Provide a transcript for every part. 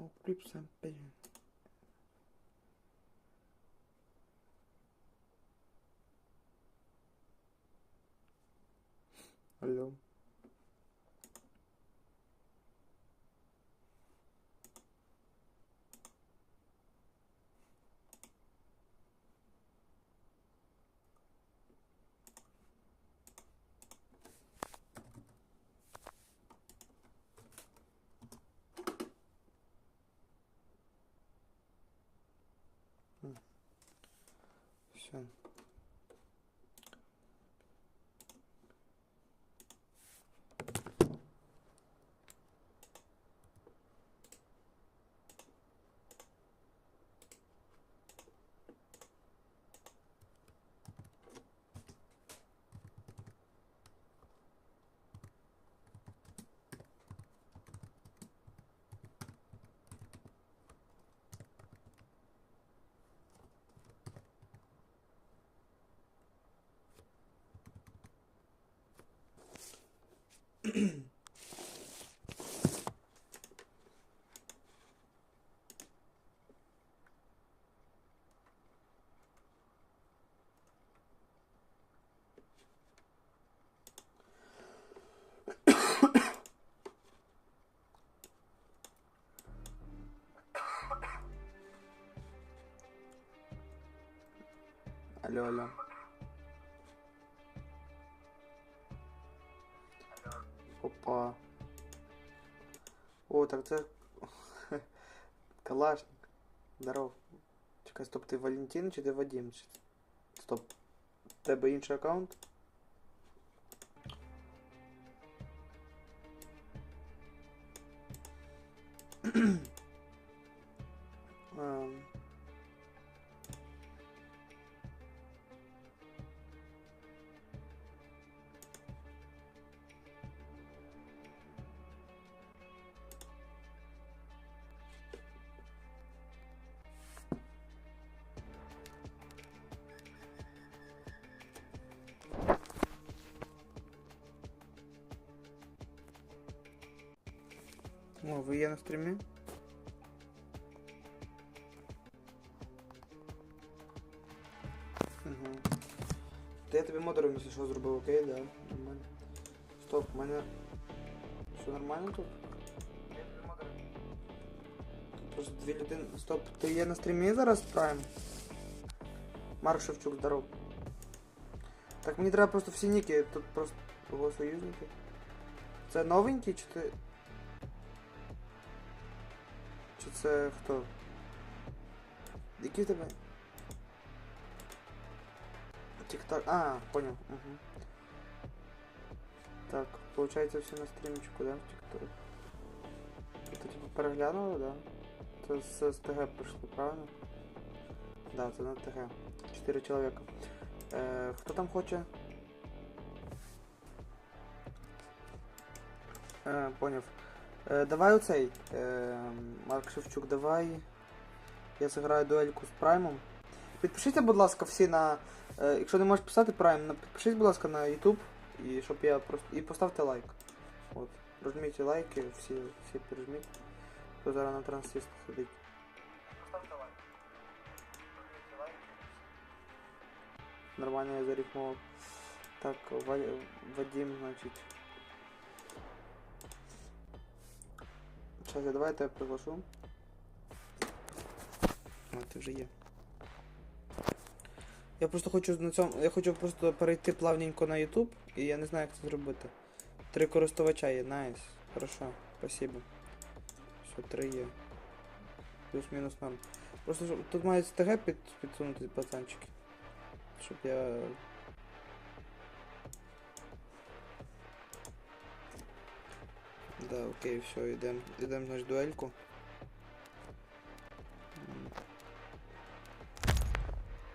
Ну, клип сам, блин. Алло. Все. Алло, алло. Опа. О, так це Калашник. Здоров. Чекай, стоп, ти Валентин чи ти Вадим? Стоп. Тебе інший аккаунт? О, ви є на стрімі? Угу. То я тобі модером, якщо що, зробив, окей, да, нормально. Стоп, в мене... Все нормально тут? Тут просто дві людини... Стоп, ти є на стрімі зараз, Прайм? Марк Шевчук, здоров. Так мені треба просто всі ніки, тут просто його союзники. Це новенький чи ти... Чи це хто? Які в тебе? Тік-так. А, понял. Угу. Так, получается все на стримчику, да, в ТикТоке? Это типа переглянули, да? Це з СТГ прийшло, правильно? Да, це на ТГ. Чотири чоловіка. Е, хто там хоче? Е, поняв. Е, давай оцей. Е, Марк Шевчук, давай. Я зіграю дуельку з Праймом. Підпишіться, будь ласка, всі на. Е, якщо не можеш писати Прайм, підпишіть, будь ласка, на YouTube, і щоб я просто. І поставте лайк. От. Прожміть лайки, всі, всі пережміть. Хто зараз на трансист сидить. Поставте лайк. Нормально я зарифмував. Так, Вадим, значить. Сейчас я давай я тебе приглашу. А, ти вже є. Я просто хочу на цьому. Я хочу просто перейти плавненько на YouTube, і я не знаю, як це зробити. Три користувача є, найс. Хорошо, спасибо. Все, три є. Плюс-мінус норм. Просто тут мають ТГ під, підсунути пацанчики. Щоб я. Окей, все, йдем. Йдем значить дуельку. М.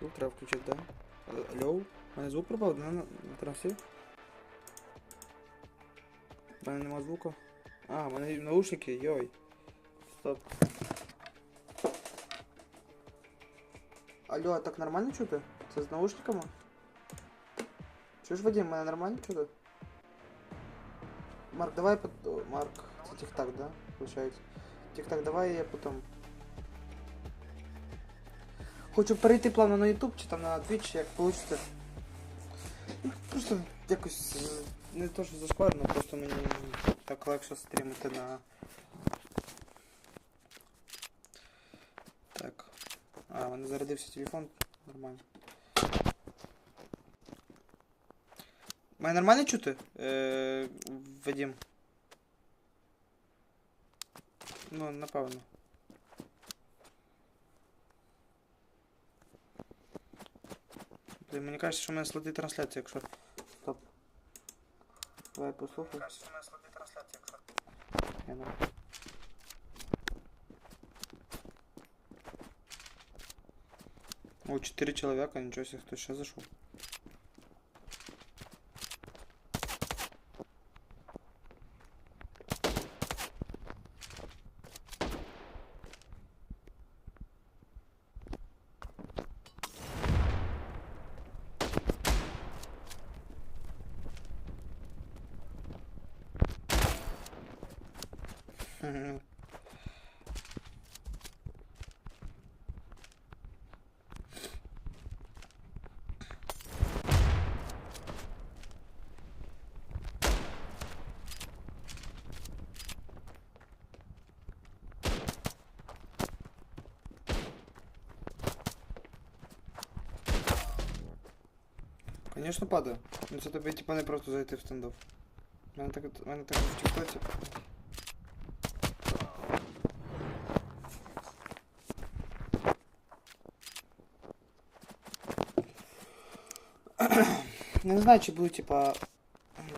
Звук треба включити, да? Алло? У мене звук пропав на, на, на трансі? У мене нема звуку. А, у мене наушники, йой. Стоп. Алло, а так нормально чути? Це з наушниками? Чуєш, Вадим, мене нормально чути? Марк, давай под... о, Марк, це тих так, да? Получається. Тік-так, давай я потім. Хочу перейти плавно на YouTube чи там на Twitch, як вийде. Просто якось е, не то, що зашкварно, просто мені так легше стрімити на. Так. А, у мене зарядився телефон. Нормально. Мене нормально чути? Е, Вадим? Ну, напевно. Блін, мені кажется, що в мене слотить трансляція, якщо. Стоп. Давай послухай. Кажется, що в мене слотить трансляція, якщо. Я не. О, 4 человека, ничего себе, кто сейчас зашел. Конечно, падаю. Ну це тобі типа не просто зайти в стендов. У мене так, у мене так в тіктоці. не знаю, чи буде, типа,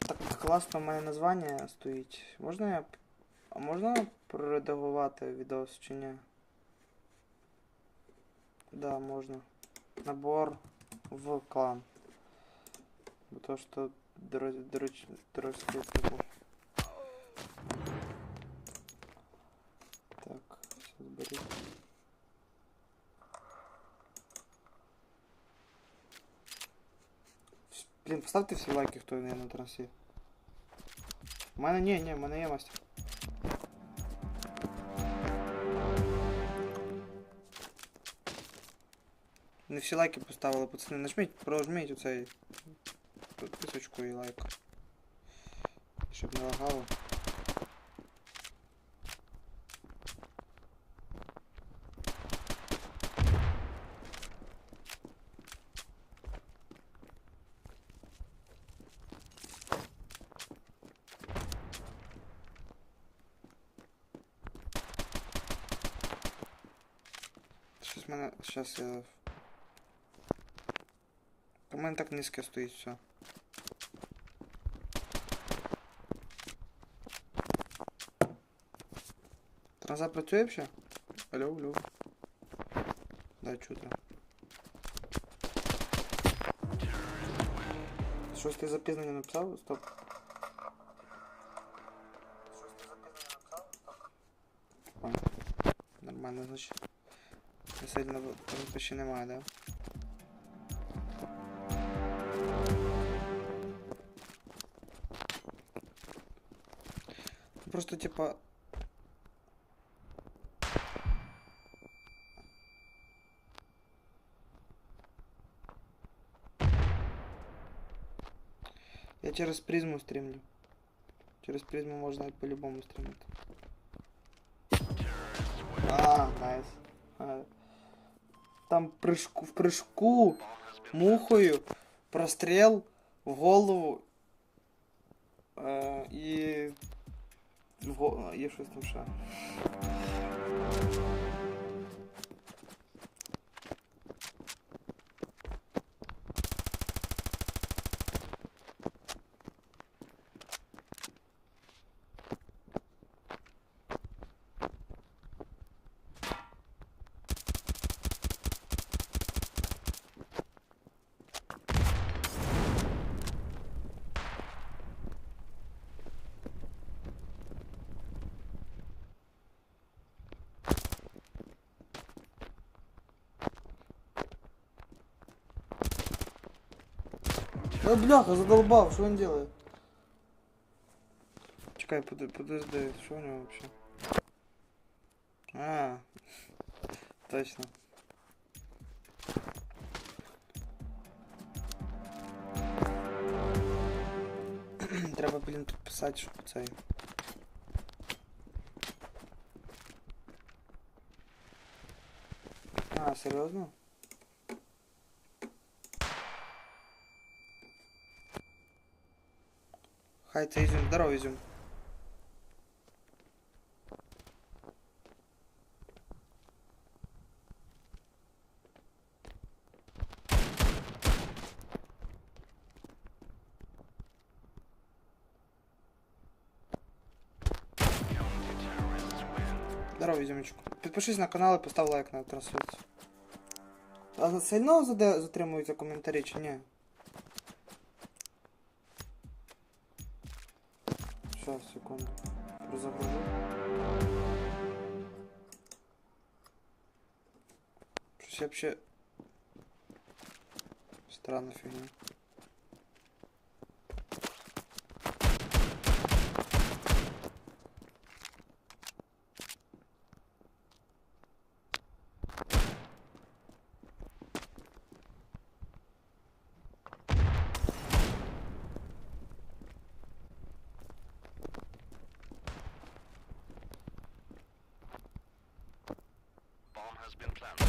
так класно в мене названня стоїть. Можна я. А можна проредагувати відос чи ні? Да, можна. Набор в клан. Бо то, що дорож, трошки забув. Блін, поставте всі лайки, хто не на трансі. У мене ні, ні, в мене є мастер. Не всі лайки поставили, пацани. Нажміть, прожміть оцей підписочку і лайк. Щоб не лагало. в мене. Щас я. У мене так низько стоїть все. Транза працює ще? Алло, алло. Да, чути. Щось ти запізнення написав? Стоп. Щось ти запізнення написав? Стоп. Понял. Нормально, значить. Не сильно ще немає, да? Просто типа. Я через призму стримлю. Через призму можно по-любому стримить. Там прыжку, в прыжку мухою прострел в голову е, і В... є щось там ще. Ой, бляха, задолбал, что он делает? Чекай, под- подожди, что у него вообще? А, точно. Треба, блін, підписати, щоб цей. А, серйозно? Хай це ізюм, здорово, ізюм. Здорово, Ізюмочку. Підпишись на канал і постав лайк на трансляцію. А сильно заде- затримуються коментарі чи ні? Сейчас, секунду. Разогружу. Щось я вообще... Странна фигня. has been planted.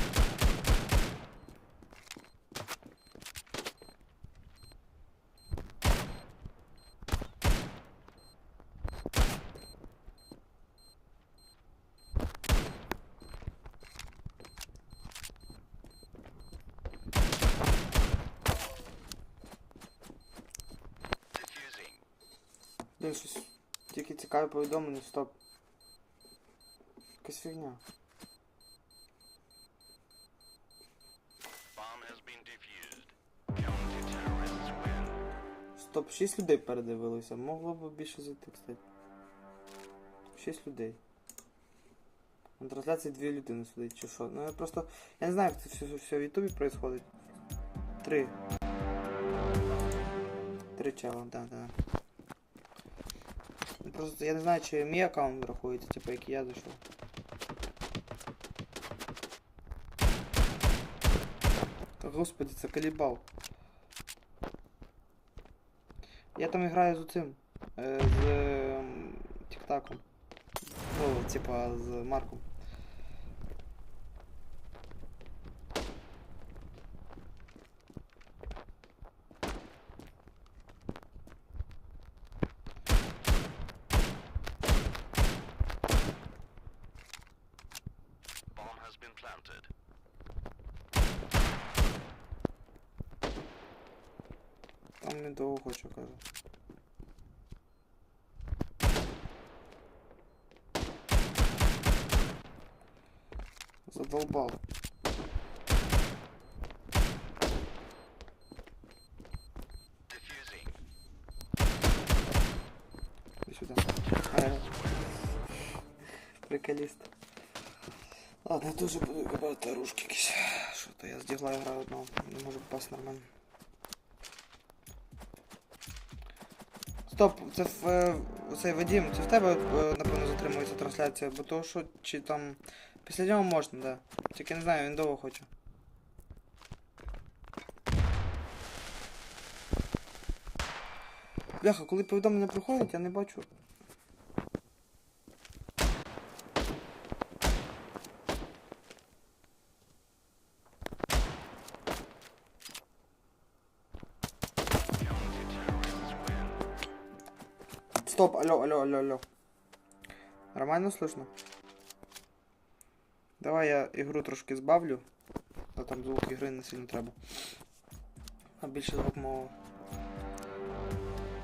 Diffusing. Блін, щось тільки цікаве повідомлення, стоп. Якась фігня. Стоп, 6 людей передивилися. Могло б більше зайти, кстати. 6 людей. На трансляції дві людини сидить, чи що. Ну я просто. Я не знаю, як це все, все в Ютубі происходить. Три. Три чела, да, да. Ну, Просто я не знаю, чи мій аккаунт рахується, типу, як я зайшов. Господи, це калібал. Я там граю з цим. З Тіктаком. Ну, типа з Марком. Там недовго хочу, кажу. Задолбал. Иди сюда. Ай. Приколист. Ладно, я тоже буду копать оружки. Що-то я з дігла граю одного. Можу попасть нормально. Стоп, це в е, цей Вадим, це в тебе, е, напевно, затримується трансляція, бо то що, чи там. Після нього можна, да. Тільки не знаю, він довго хоче. Бляха, коли повідомлення приходять, я не бачу. Стоп, алло, алло, алло, алло. Нормально слышно? Давай я ігру трошки збавлю. А там звук ігри не сильно треба. А більше звук мого.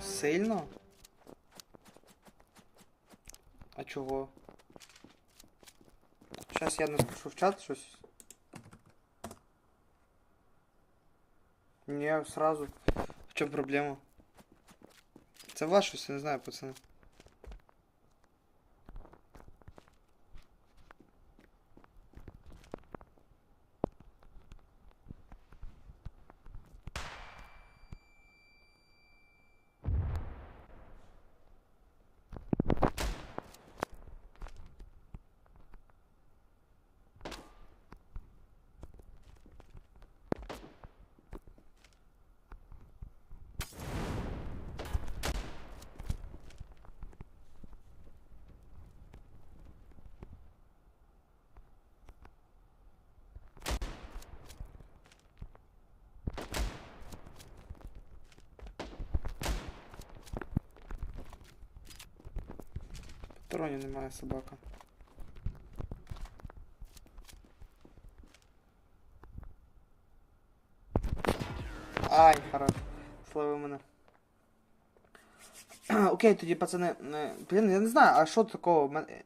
Сильно? А чого? Зараз я напишу в чат щось. Ні, сразу. В чому проблема? Це ваше я не знаю, пацани. Патронів немає собака. Ай, хорош. Слава мене. Окей, тоді, пацани. е, Блін, я не знаю, а що такого? в мене-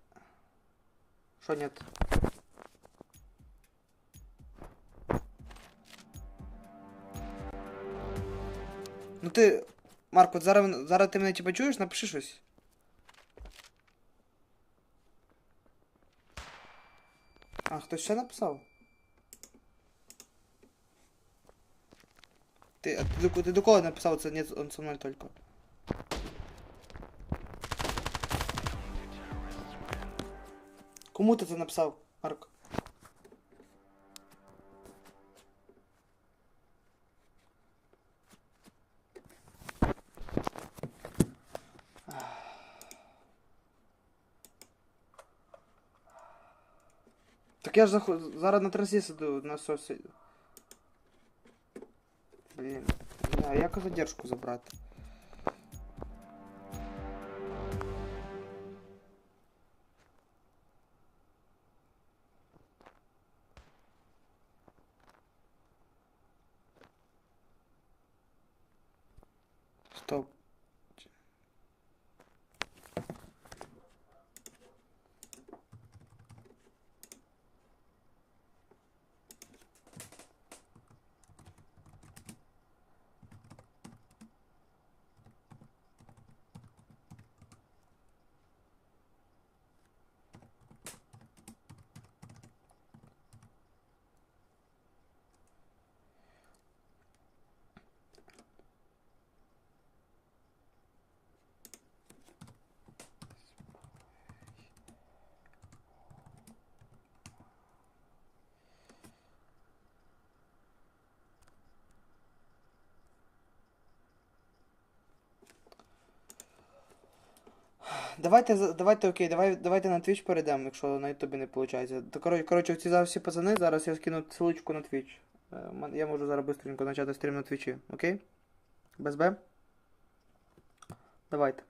Що нет? Ну ти. Марк, от зараз, мен- зараз ти мене типа чуєш, напиши щось. А, хтось ще написав? Ти, а ти, до, до кого написав це? Он со мною тільки. Кому ти це написав, Марк? Так я ж заход... зараз на трасі сиду на сосі. Блін. Не знаю, як задержку забрати? Давайте, давайте, окей, давай, давайте на Twitch перейдемо, якщо на Ютубі не виходить. То, коротше, коротше, ці зараз всі пацани, зараз я скину ссылочку на Twitch. Е, Я можу зараз быстренько почати стрім на Твічі, окей? Без Б? Давайте.